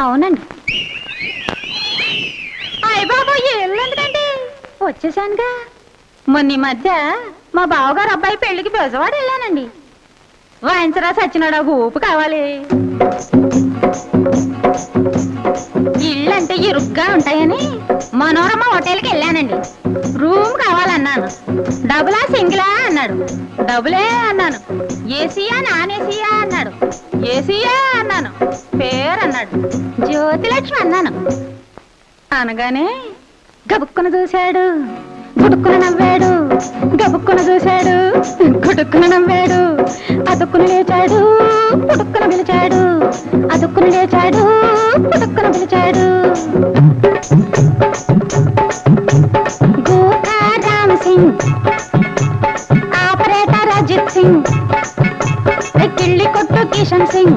అవునండి. అయ్య బాబు ఏళ్ళు ఎందుకండి వచ్చేసానుగా. మొన్న ఈ మధ్య మా బావగారు అబ్బాయి పెళ్ళికి బెజవాడ వెళ్ళానండి. వాయించరా సచ్చినాడా ఊపు కావాలి. ఇళ్ళు అంటే ఇరుగ్గా ఉంటాయని మనోరమ హోటల్కి వెళ్ళానండి. రూమ్ కావాలన్నాను. డబులా సింగిలా అన్నాడు. డబులే అన్నాను. ఏసీయా నాన్ ఏసీయా అన్నాడు. ఏసీయా జ్యోతిలక్ష్మి అన్నాను. అనగానే గబుక్కున చూశాడు గుడుక్కున నవ్వాడు గబుక్కున చూశాడు గుడుక్కున నవ్వాడు అదుక్కున లేచాడు పుడుక్కున పిలిచాడు అదుక్కున లేచాడు పుడుక్కున పిలిచాడు. గోకా రామ్ సింగ్ ఆపరేటర్ అజిత్ సింగ్ కిళ్ళి కొట్టు కిషన్ సింగ్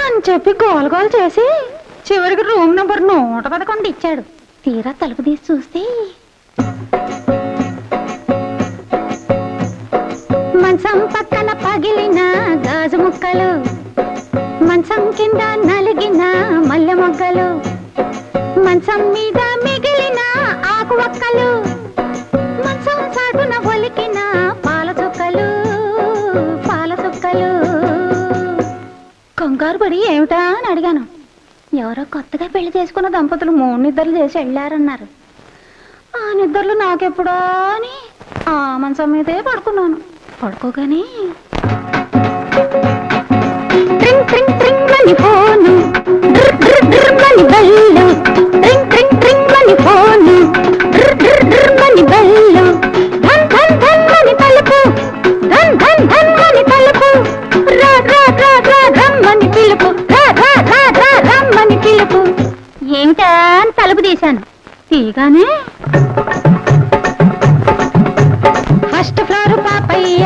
అని చెప్పి గోల గోల చేసి చివరికి రూమ్ నెంబర్ నూట పదకొండు ఇచ్చాడు. తీరా తలుపు తీసి చూస్తే మంచం పక్కన పగిలిన గాజు ముక్కలు మంచం కింద నలిగిన మల్లె మొగ్గలు మంచం మీద మిగిలిన ఆకు ఒక్కలు మంచం సాటున కంగారు పడి ఏమిటా అని అడిగాను. ఎవరో కొత్తగా పెళ్ళి చేసుకున్న దంపతులు మూడు నిద్రలు చేసి వెళ్ళారన్నారు. ఆ నిద్రలు నాకెప్పుడా అని ఆ మంచం మీదే పడుకున్నాను. పడుకోగానే ట్రింగ్ ట్రింగ్ ట్రింగ్ అని ఫోను డ్రిప్ డ్రిప్ డ్రిప్ అని బెల్లు. తలుపు తీశాను. తీగానే ఫస్ట్ ఫ్లోర్ పాపయ్య.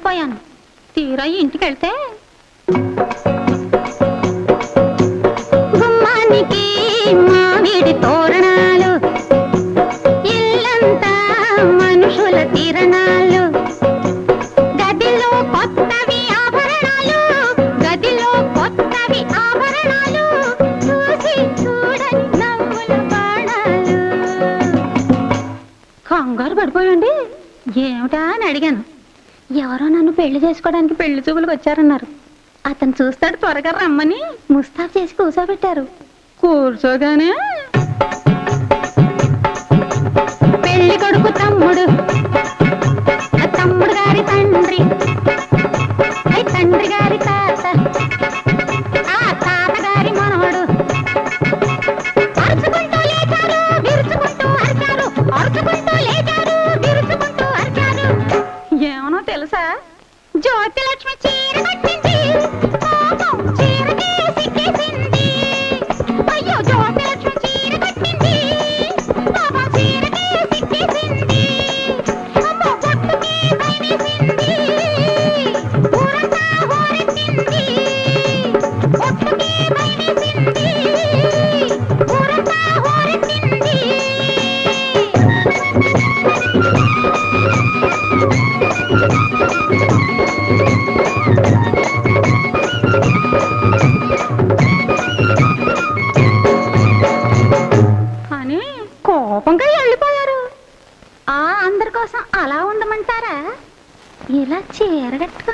వెళ్ళిపోయాను. తీరా ఇంటికి వెళ్తే గుమ్మానికి మామిడి తోరణాలు ఇల్లంతా మనుషుల తిరణాలు గదిలో కొత్తవి ఆభరణాలు గదిలో కొత్తవి ఆభరణాలు చూసి చూడని నవ్వుల బాణాలు. కంగారు పడిపోయండి ఏమిటా అని అడిగాను. ఎవరో నన్ను పెళ్ళి చేసుకోవడానికి పెళ్ళి చూపులకు వచ్చారన్నారు. అతను చూస్తాడు త్వరగా రమ్మని. ముస్తాబ్ చేసి కూర్చోబెట్టారు. కూర్చోగానే? పెళ్ళి కొడుకు తమ్ముడు. ఆ తమ్ముడు గారి తండ్రి. తండ్రి గారి తాత. ఆ తాత గారి మనవడు. అరుచుకుంటూ లేచారు ചേരകട്ട